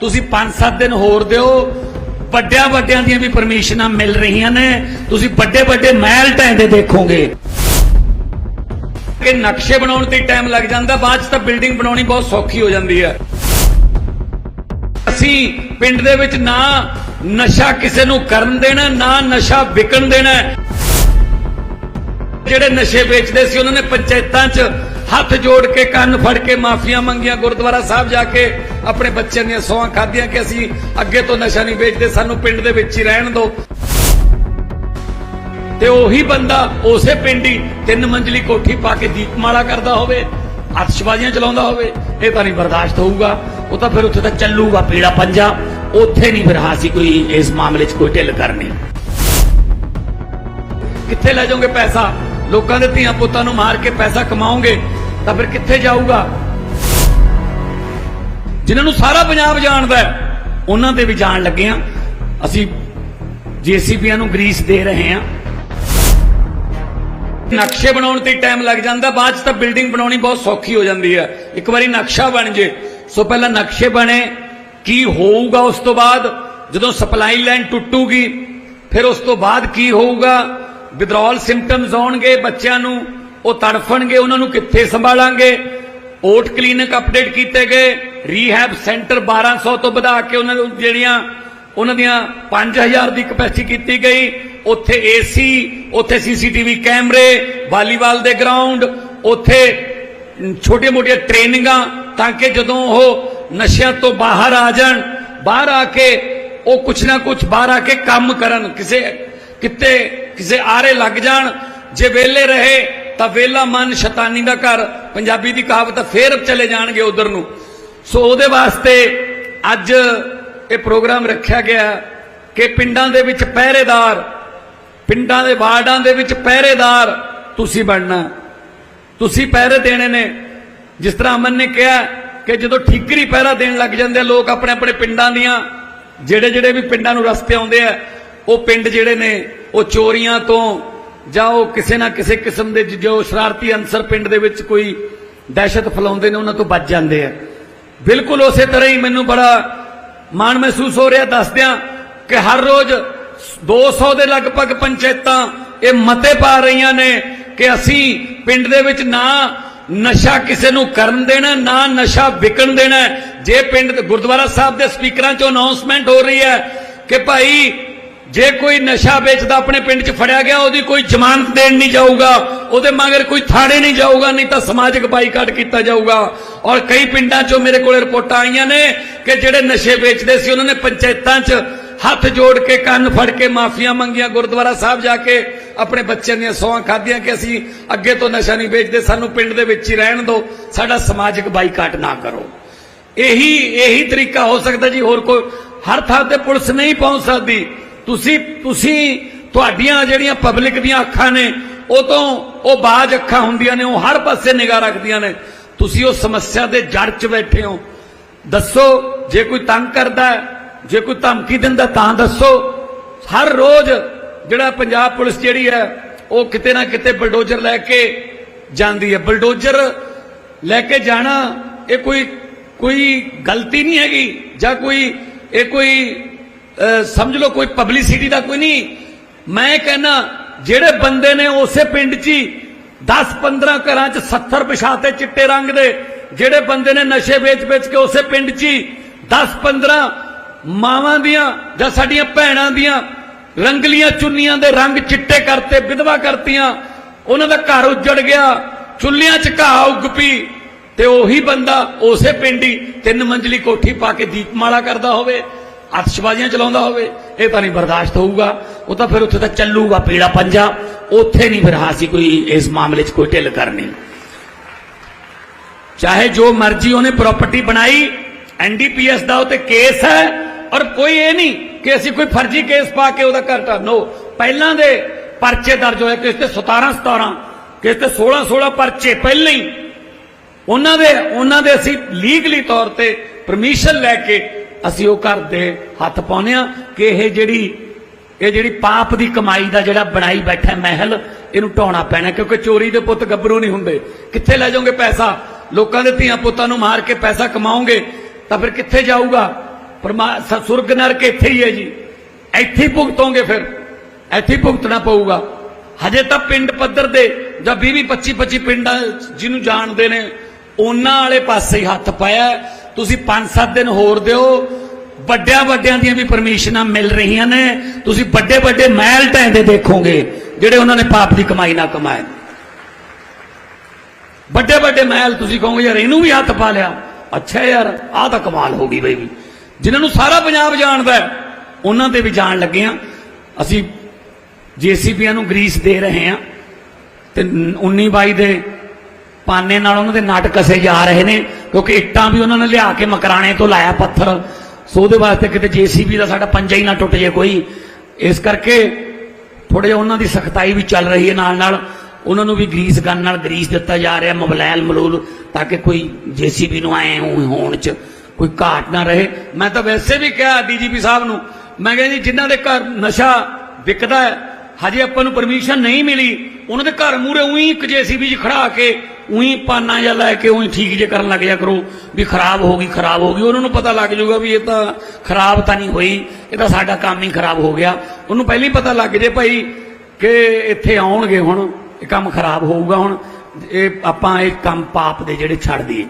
ਤੁਸੀਂ 5-7 ਦਿਨ ਹੋਰ ਦਿਓ, ਵੱਡਿਆਂ ਵੱਡਿਆਂ ਦੀਆਂ ਵੀ ਪਰਮਿਸ਼ਨਾਂ ਮਿਲ ਰਹੀਆਂ ਨੇ, ਤੁਸੀਂ ਵੱਡੇ ਵੱਡੇ ਮਹਿਲ ਢਹਿੰਦੇ ਦੇਖੋਗੇ। ਕਿ ਨਕਸ਼ੇ ਬਣਾਉਣ ਤੇ ਟਾਈਮ ਲੱਗ ਜਾਂਦਾ, ਬਾਅਦ ਚ ਤਾਂ ਬਿਲਡਿੰਗ ਬਣਾਉਣੀ ਬਹੁਤ ਸੌਖੀ ਹੋ ਜਾਂਦੀ ਹੈ। ਅਸੀਂ ਪਿੰਡ ਦੇ ਵਿੱਚ ਨਾ ਨਸ਼ਾ ਕਿਸੇ ਨੂੰ ਕਰਨ ਦੇਣਾ, ਨਾ ਨਸ਼ਾ ਵਿਕਣ ਦੇਣਾ। ਜਿਹੜੇ ਨਸ਼ੇ ਵੇਚਦੇ ਸੀ, ਉਹਨਾਂ ਨੇ ਪੰਚਾਇਤਾਂ 'ਚ ਹੱਥ ਜੋੜ ਕੇ ਕੰਨ ਫੜ ਕੇ ਮਾਫੀਆਂ ਮੰਗੀਆਂ, ਗੁਰਦੁਆਰਾ ਸਾਹਿਬ ਜਾ ਕੇ ਆਪਣੇ ਬੱਚਿਆਂ ਦੀਆਂ ਸੌਹਾਂ ਖਾਧੀਆਂ ਕਿ ਅਸੀਂ ਅੱਗੇ ਤੋਂ ਨਸ਼ਾ ਨਹੀਂ ਵੇਚਦੇ, ਸਾਨੂੰ ਪਿੰਡ ਦੇ ਵਿੱਚ ਹੀ ਰਹਿਣ ਦਿਓ। ਤੇ ਉਹੀ ਬੰਦਾ ਉਸੇ ਪਿੰਡ ਹੀ ਤਿੰਨ ਮੰਜ਼ਲੀ ਕੋਠੀ ਪਾ ਕੇ ਦੀਪਮਾਲਾ ਕਰਦਾ ਹੋਵੇ ਅਤਸ਼ਬਾਜ਼ੀਆਂ ਚਲਾਉਂਦਾ ਹੋਵੇ, ਇਹ ਤਾਂ ਨਹੀਂ ਬਰਦਾਸ਼ਤ ਹੋਊਗਾ। ਉਹ ਤਾਂ ਫਿਰ ਉੱਥੇ ਤਾਂ ਚੱਲੂਗਾ ਪੀੜਾ ਪੰਜਾ। ਉੱਥੇ ਨਹੀਂ ਫਿਰ ਹਾਸੀ ਕੋਈ ਇਸ ਮਾਮਲੇ 'ਚ ਕੋਈ ਢਿੱਲ ਕਰਨੀ। ਕਿੱਥੇ ਲੈ ਜਾਓਗੇ ਪੈਸਾ? ਲੋਕਾਂ ਦੇ ਧੀਆਂ ਪੁੱਤਾਂ ਨੂੰ ਮਾਰ ਕੇ ਪੈਸਾ ਕਮਾਓਗੇ ਤਾਂ ਫਿਰ ਕਿੱਥੇ ਜਾਊਗਾ? ਜਿਨ੍ਹਾਂ ਨੂੰ ਸਾਰਾ ਪੰਜਾਬ ਜਾਣਦਾ ਹੈ, ਉਹਨਾਂ ਦੇ ਵੀ ਜਾਣ ਲੱਗੇ ਆ ਅਸੀਂ ਜੀਸੀਬੀਆਂ ਨੂੰ ਗਰੀਸ ਦੇ ਰਹੇ ਹਾਂ। ਨਕਸ਼ੇ ਬਣਾਉਣ ਤੇ ਟਾਈਮ ਲੱਗ ਜਾਂਦਾ, ਬਾਅਦ ਚ ਤਾਂ ਬਿਲਡਿੰਗ ਬਣਾਉਣੀ ਬਹੁਤ ਸੌਖੀ ਹੋ ਜਾਂਦੀ ਹੈ। ਇੱਕ ਵਾਰੀ ਨਕਸ਼ਾ ਬਣ ਜੇ, ਸੋ ਪਹਿਲਾਂ ਨਕਸ਼ੇ ਬਣੇ, ਕੀ ਹੋਊਗਾ ਉਸ ਤੋਂ ਬਾਅਦ? ਜਦੋਂ ਸਪਲਾਈ ਲਾਈਨ ਟੁੱਟੂਗੀ, ਫਿਰ ਉਸ ਤੋਂ ਬਾਅਦ ਕੀ ਹੋਊਗਾ? ਵਿਦਰੋਲ ਸਿੰਪਟਮਸ ਆਉਣਗੇ ਬੱਚਿਆਂ ਨੂੰ। ਉਹ ਤੜਫਣਗੇ, ਉਹਨਾਂ ਨੂੰ ਕਿੱਥੇ ਸੰਭਾਲਾਂਗੇ? ਓਟ ਕਲੀਨਿਕ ਅਪਡੇਟ ਕੀਤੇ ਗਏ। ਰੀਹੈਬ ਸੈਂਟਰ 1200 ਤੋਂ ਵਧਾ ਕੇ ਉਹਨਾਂ ਨੂੰ ਜਿਹੜੀਆਂ, ਉਹਨਾਂ ਦੀਆਂ 5000 ਦੀ ਕਪੈਸਿਟੀ ਕੀਤੀ ਗਈ। ਉੱਥੇ ਏਸੀ ਉੱਥੇ ਸੀਸੀਟੀਵੀ ਕੈਮਰੇ, ਵਾਲੀਬਾਲ ਦੇ ਗਰਾਊਂਡ ਉੱਥੇ ਛੋਟੀਆਂ-ਮੋਟੀਆਂ ਟ੍ਰੇਨਿੰਗਾਂ ਤਾਂ ਕਿ ਜਦੋਂ ਉਹ ਨਸ਼ਿਆਂ ਤੋਂ ਬਾਹਰ ਆ ਜਾਣ, ਬਾਹਰ ਆ ਕੇ ਉਹ ਕੁਛ ਨਾ ਕੁਛ ਬਾਹਰ ਆ ਕੇ ਕੰਮ ਕਰਨ, ਕਿਸੇ, ਕਿਤੇ, ਕਿਸੇ ਆਰੇ ਲੱਗ ਜਾਣ, ਜੇ ਵਿਹਲੇ ਰਹੇ ਤਾਂ ਵੇਲਾ ਮਨ ਸ਼ੈਤਾਨੀ ਦਾ ਘਰ ਪੰਜਾਬੀ ਦੀ ਕਹਾਵਤ ਆ, ਫੇਰ ਚਲੇ ਜਾਣਗੇ ਉਧਰ ਨੂੰ। ਸੋ ਉਹਦੇ ਵਾਸਤੇ ਅੱਜ ਇਹ ਪ੍ਰੋਗਰਾਮ ਰੱਖਿਆ ਗਿਆ ਕਿ ਪਿੰਡਾਂ ਦੇ ਵਿੱਚ ਪਹਿਰੇਦਾਰ ਪਿੰਡਾਂ ਦੇ ਵਾਰਡਾਂ ਦੇ ਵਿੱਚ ਪਹਿਰੇਦਾਰ ਤੁਸੀਂ ਬਣਨਾ। ਤੁਸੀਂ ਪਹਿਰੇ ਦੇਣੇ ਨੇ। ਜਿਸ ਤਰ੍ਹਾਂ ਅਮਨ ਨੇ ਕਿਹਾ ਕਿ ਜਦੋਂ ਠੀਕਰੀ ਪਹਿਰਾ ਦੇਣ ਲੱਗ ਜਾਂਦੇ ਆ ਲੋਕ ਆਪਣੇ ਆਪਣੇ ਪਿੰਡਾਂ ਦੀਆਂ ਜਿਹੜੇ ਜਿਹੜੇ ਵੀ ਪਿੰਡਾਂ ਨੂੰ ਰਸਤੇ ਆਉਂਦੇ ਆ ਉਹ ਪਿੰਡ ਜਿਹੜੇ ਨੇ ਉਹ ਚੋਰੀਆਂ ਤੋਂ ਜਾਂ ਉਹ ਕਿਸੇ ਨਾ ਕਿਸੇ ਕਿਸਮ ਦੇ ਜੋ ਸ਼ਰਾਰਤੀ ਅੰਸਰ ਪਿੰਡ ਦੇ ਵਿੱਚ ਕੋਈ ਦਹਿਸ਼ਤ ਫੈਲਾਉਂਦੇ ਨੇ, ਉਹਨਾਂ ਤੋਂ ਬਚ ਜਾਂਦੇ ਆ। ਬਿਲਕੁਲ ਉਸੇ ਤਰ੍ਹਾਂ ਹੀ ਮੈਨੂੰ ਬੜਾ ਮਾਣ ਮਹਿਸੂਸ ਹੋ ਰਿਹਾ, ਦੱਸਦਿਆਂ ਕਿ ਹਰ ਰੋਜ਼ 200 ਦੇ ਲਗਭਗ ਪੰਚਾਇਤਾਂ ਇਹ ਮਤੇ ਪਾ ਰਹੀਆਂ ਨੇ ਕਿ ਅਸੀਂ ਪਿੰਡ ਦੇ ਵਿੱਚ ਨਾ ਨਸ਼ਾ ਕਿਸੇ ਨੂੰ ਕਰਨ ਦੇਣਾ, ਨਾ ਨਸ਼ਾ ਵਿਕਣ ਦੇਣਾ। ਜੇ ਪਿੰਡ ਗੁਰਦੁਆਰਾ ਸਾਹਿਬ ਦੇ ਸਪੀਕਰਾਂ ਚੋਂ ਅਨਾਉਂਸਮੈਂਟ ਹੋ ਰਹੀ ਹੈ ਕਿ ਭਾਈ ਜੇ ਕੋਈ ਨਸ਼ਾ ਵੇਚਦਾ ਆਪਣੇ ਪਿੰਡ 'ਚ ਫੜਿਆ ਗਿਆ, ਉਹਦੀ ਕੋਈ ਜ਼ਮਾਨਤ ਦੇਣ ਨਹੀਂ ਜਾਊਗਾ, ਉਹਦੇ ਮਗਰ ਕੋਈ ਥਾਣੇ ਨਹੀਂ ਜਾਊਗਾ, ਨਹੀਂ ਤਾਂ ਸਮਾਜਿਕ ਬਾਈਕਾਟ ਕੀਤਾ ਜਾਊਗਾ। ਔਰ ਕਈ ਪਿੰਡਾਂ 'ਚੋਂ ਮੇਰੇ ਕੋਲ ਰਿਪੋਰਟਾਂ ਆਈਆਂ ਨੇ ਕਿ ਜਿਹੜੇ ਨਸ਼ੇ ਵੇਚਦੇ ਸੀ, ਉਹਨਾਂ ਨੇ ਪੰਚਾਇਤਾਂ 'ਚ ਹੱਥ ਜੋੜ ਕੇ ਕੰਨ ਫੜ ਕੇ ਮਾਫੀਆਂ ਮੰਗੀਆਂ, ਗੁਰਦੁਆਰਾ ਸਾਹਿਬ ਜਾ ਕੇ ਆਪਣੇ ਬੱਚਿਆਂ ਦੀਆਂ ਸੌਹਾਂ ਖਾਧੀਆਂ ਕਿ ਅਸੀਂ ਅੱਗੇ ਤੋਂ ਨਸ਼ਾ ਨਹੀਂ ਵੇਚਦੇ, ਸਾਨੂੰ ਪਿੰਡ ਦੇ ਵਿੱਚ ਹੀ ਰਹਿਣ ਦਿਓ, ਸਾਡਾ ਸਮਾਜਿਕ ਬਾਈਕਾਟ ਨਾ ਕਰੋ। ਇਹੀ ਇਹੀ ਤਰੀਕਾ ਹੋ ਸਕਦਾ ਜੀ, ਹੋਰ ਕੋਈ ਹਰ ਥਾਂ ਤੇ ਪੁਲਿਸ ਨਹੀਂ ਪਹੁੰਚ ਸਕਦੀ। ਤੁਸੀਂ ਤੁਸੀਂ ਤੁਹਾਡੀਆਂ ਜਿਹੜੀਆਂ ਪਬਲਿਕ ਦੀਆਂ ਅੱਖਾਂ ਨੇ, ਉਹ ਤੋਂ ਉਹ ਬਾਜ ਅੱਖਾਂ ਹੁੰਦੀਆਂ ਨੇ, ਉਹ ਹਰ ਪਾਸੇ ਨਿਗਾਹ ਰੱਖਦੀਆਂ ਨੇ। ਤੁਸੀਂ ਉਹ ਸਮੱਸਿਆ ਦੇ ਜੜ 'ਚ ਬੈਠੇ ਹੋ। ਦੱਸੋ, ਜੇ ਕੋਈ ਤੰਗ ਕਰਦਾ ਜੇ ਕੋਈ ਧਮਕੀ ਦਿੰਦਾ ਤਾਂ ਦੱਸੋ। ਹਰ ਰੋਜ਼ ਜਿਹੜਾ ਪੰਜਾਬ ਪੁਲਿਸ ਜਿਹੜੀ ਹੈ, ਉਹ ਕਿਤੇ ਨਾ ਕਿਤੇ ਬਲਡੋਜ਼ਰ ਲੈ ਕੇ ਜਾਂਦੀ ਹੈ। ਬਲਡੋਜ਼ਰ ਲੈ ਕੇ ਜਾਣਾ, ਇਹ ਕੋਈ ਕੋਈ ਗਲਤੀ ਨਹੀਂ ਹੈਗੀ। ਜਾਂ ਕੋਈ, ਇਹ ਕੋਈ ਸਮਝ ਲਓ ਕੋਈ ਪਬਲਿਸਿਟੀ ਦਾ ਕੋਈ ਨਹੀਂ। ਮੈਂ ਕਹਿੰਨਾ ਜਿਹੜੇ ਬੰਦੇ ਨੇ ਉਸੇ ਪਿੰਡ 'ਚ ਹੀ 10 15 ਘਰਾਂ 'ਚ 70 ਪਛਾਤੇ ਚਿੱਟੇ ਰੰਗ ਦੇ, ਜਿਹੜੇ ਬੰਦੇ ਨੇ ਨਸ਼ੇ ਵੇਚ-ਵੇਚ ਕੇ ਉਸੇ ਪਿੰਡ 'ਚ 10 15 ਮਾਵਾਂ ਦੀਆਂ ਜਾਂ ਸਾਡੀਆਂ ਭੈਣਾਂ ਦੀਆਂ ਰੰਗਲੀਆਂ ਚੁੰਨੀਆਂ ਦੇ ਰੰਗ ਚਿੱਟੇ ਕਰਤੇ, ਵਿਧਵਾ ਕਰਤੀਆਂ, ਉਹਨਾਂ ਦਾ ਘਰ ਉੱਜੜ ਗਿਆ, ਚੁੱਲ੍ਹਿਆਂ 'ਚ ਘਾਹ ਉੱਗ ਪਈ, ਤੇ ਉਹੀ ਬੰਦਾ ਉਸੇ ਪਿੰਡ ਹੀ ਤਿੰਨ ਮੰਜ਼ਲੀ ਕੋਠੀ ਪਾ ਕੇ ਦੀਪਮਾਲਾ ਕਰਦਾ ਹੋਵੇ। ਅਤਸ਼ਬਾਜ਼ੀਆਂ ਚਲਾਉਂਦਾ ਹੋਵੇ, ਇਹ ਤਾਂ ਨਹੀਂ ਬਰਦਾਸ਼ਤ ਹੋਊਗਾ। ਉਹ ਤਾਂ ਫਿਰ ਉੱਥੇ ਤਾਂ ਚੱਲੂਗਾ, ਪੀੜਾ ਪੰਜਾ। ਉੱਥੇ ਨਹੀਂ ਫਿਰ ਹਾਸੀ ਕੋਈ, ਇਸ ਮਾਮਲੇ 'ਚ ਕੋਈ ਢਿੱਲ ਕਰਨੀ। ਚਾਹੇ ਜੋ ਮਰਜ਼ੀ ਉਹਨੇ ਪ੍ਰਾਪਰਟੀ ਬਣਾਈ ਐਨਡੀਪੀਐਸ ਦਾ ਉਤੇ ਕੇਸ ਹੈ, ਔਰ ਕੋਈ ਇਹ ਨਹੀਂ ਕਿ ਅਸੀਂ ਕੋਈ ਫਰਜ਼ੀ ਕੇਸ ਪਾ ਕੇ ਉਹਦਾ ਘਰ ਢਾਹ ਪਹਿਲਾਂ ਦੇ ਪਰਚੇ ਦਰਜ ਹੋਏ, ਕਿਸ ਤੇ 17 17 ਕਿਸ ਤੇ 16 16 ਪਰਚੇ ਪਹਿਲਾਂ ਹੀ। ਉਹਨਾਂ ਦੇ ਉਹਨਾਂ ਦੇ ਅਸੀਂ ਲੀਗਲੀ ਤੌਰ ਤੇ ਪਰਮਿਸ਼ਨ ਲੈ ਕੇ ਅਸੀਂ ਉਹ ਘਰ ਦੇ ਹੱਥ ਪਾਉਨੇ ਆ ਕਿ ਇਹ ਜਿਹੜੀ ਇਹ ਜਿਹੜੀ ਪਾਪ ਦੀ ਕਮਾਈ ਦਾ ਜਿਹੜਾ ਬਣਾਈ ਬੈਠਾ ਮਹਿਲ, ਇਹਨੂੰ ਢਾਉਣਾ ਪੈਣਾ ਕਿਉਂਕਿ ਚੋਰੀ ਦੇ ਪੁੱਤ ਗੱਭਰੂ ਨਹੀਂ ਹੁੰਦੇ। ਕਿੱਥੇ ਲੈ ਜਾਓਗੇ ਪੈਸਾ? ਲੋਕਾਂ ਦੇ ਧੀਆਂ ਪੁੱਤਾਂ ਨੂੰ ਮਾਰ ਕੇ ਪੈਸਾ ਕਮਾਓਗੇ, ਤਾਂ ਫਿਰ ਕਿੱਥੇ ਜਾਊਗਾ? ਪਰਮਾ, ਸ- ਸੁਰਗ ਨਰਕ ਇੱਥੇ ਹੀ ਹੈ ਜੀ। ਇੱਥੇ ਭੁਗਤੋਗੇ ਫਿਰ। ਇੱਥੇ ਭੁਗਤਣਾ ਪਊਗਾ। ਹਜੇ ਤਾਂ ਪਿੰਡ ਪੱਧਰ ਦੇ ਜਾਂ 20 20 25 25 ਪਿੰਡਾਂ ਜਿਹਨੂੰ ਜਾਣਦੇ ਨੇ, ਉਹਨਾਂ ਵਾਲੇ ਪਾਸੇ ਹੀ ਹੱਥ ਪਾਇਆ ਤੁਸੀਂ 5-7 ਦਿਨ ਹੋਰ ਦਿਓ, ਵੱਡਿਆਂ ਵੱਡਿਆਂ ਦੀਆਂ ਵੀ ਪਰਮਿਸ਼ਨਾਂ ਮਿਲ ਰਹੀਆਂ ਨੇ। ਤੁਸੀਂ ਵੱਡੇ ਵੱਡੇ ਮਹਿਲ ਢਹਿੰਦੇ ਦੇਖੋਗੇ, ਜਿਹੜੇ ਉਹਨਾਂ ਨੇ ਪਾਪ ਦੀ ਕਮਾਈ ਨਾ ਕਮਾਏ। ਵੱਡੇ ਵੱਡੇ ਮਹਿਲ, ਤੁਸੀਂ ਕਹੋਗੇ, ਯਾਰ ਇਹਨੂੰ ਵੀ ਹੱਥ ਪਾ ਲਿਆ। ਅੱਛਾ ਯਾਰ, ਆਹ ਤਾਂ ਕਮਾਲ ਹੋ ਗਈ ਬਈ ਵੀ। ਜਿਨ੍ਹਾਂ ਨੂੰ ਸਾਰਾ ਪੰਜਾਬ ਜਾਣਦਾ ਉਹਨਾਂ ਤੇ ਵੀ ਜਾਣ ਲੱਗੇ ਆ ਅਸੀਂ ਜੀਸੀਬੀਆਂ ਨੂੰ ਗਰੀਸ ਦੇ ਰਹੇ ਹਾਂ ਤੇ 19 22 ਦੇ ਪਾਨੇ ਨਾਲ ਉਹਨਾਂ ਦੇ ਨਾਟਕ ਕਸੇ ਜਾ ਰਹੇ ਨੇ। ਕਿਉਂਕਿ ਇੱਟਾਂ ਵੀ ਉਹਨਾਂ ਨੇ ਲਿਆ ਕੇ ਮਕਰਾਣੇ ਤੋਂ ਲਾਇਆ ਪੱਥਰ। ਸੋ ਉਹਦੇ ਵਾਸਤੇ ਕਿਤੇ ਜੀਸੀਬੀ ਦਾ ਸਾਡਾ ਪੰਜਾ ਹੀ ਨਾ ਟੁੱਟ ਜੇ ਕੋਈ। ਇਸ ਕਰਕੇ ਥੋੜੇ ਜਿਹਾ ਉਹਨਾਂ ਦੀ ਸਖਤਾਈ ਵੀ ਚੱਲ ਰਹੀ ਹੈ ਨਾਲ ਨਾਲ ਉਹਨਾਂ ਨੂੰ ਵੀ ਗਰੀਸ ਗਨ ਨਾਲ ਗਰੀਸ ਦਿੱਤਾ ਜਾ ਰਿਹਾ ਮਬਲੈਲ ਮਲੂਲ, ਤਾਂ ਕਿ ਕੋਈ ਜੀਸੀਬੀ ਨੂੰ ਆਏ ਹੋਣ ਚ ਕੋਈ ਘਾਟ ਨਾ ਰਹੇ। ਮੈਂ ਤਾਂ ਵੈਸੇ ਵੀ ਕਿਹਾ ਡੀਜੀਪੀ ਸਾਹਿਬ ਨੂੰ, ਮੈਂ ਕਿਹਾ ਜੀ, ਜਿਨ੍ਹਾਂ ਦੇ ਘਰ ਨਸ਼ਾ ਵਿਕਦਾ ਹੈ, ਹਜੇ ਆਪਾਂ ਨੂੰ ਪਰਮਿਸ਼ਨ ਨਹੀਂ ਮਿਲੀ, ਉਹਨਾਂ ਦੇ ਘਰ ਮੂਰੇ ਉਹੀ ਇੱਕ ਜੀਸੀਬੀ 'ਚ ਖੜਾ ਕੇ ਉਹੀ ਪਾਨਾ ਜਾਂ ਲੈ ਕੇ ਉਹੀ ਠੀਕ ਜੇ ਕਰਨ ਲੱਗ ਜਾ ਕਰੋ, ਵੀ ਖਰਾਬ ਹੋ ਗਈ, ਖਰਾਬ ਹੋ ਗਈ। ਉਹਨਾਂ ਨੂੰ ਪਤਾ ਲੱਗ ਜਾਊਗਾ ਵੀ ਇਹ ਤਾਂ ਖਰਾਬ ਤਾਂ ਨਹੀਂ ਹੋਈ, ਇਹ ਤਾਂ ਸਾਡਾ ਕੰਮ ਹੀ ਖਰਾਬ ਹੋ ਗਿਆ। ਉਹਨੂੰ ਪਹਿਲਾਂ ਹੀ ਪਤਾ ਲੱਗ ਜੇ ਭਾਈ ਕਿ ਇੱਥੇ ਆਉਣਗੇ ਹੁਣ, ਇਹ ਕੰਮ ਖਰਾਬ ਹੋਊਗਾ ਹੁਣ। ਇਹ ਆਪਾਂ ਇਹ ਕੰਮ ਪਾਪ ਦੇ ਜਿਹੜੇ ਛੱਡ ਦਈਏ।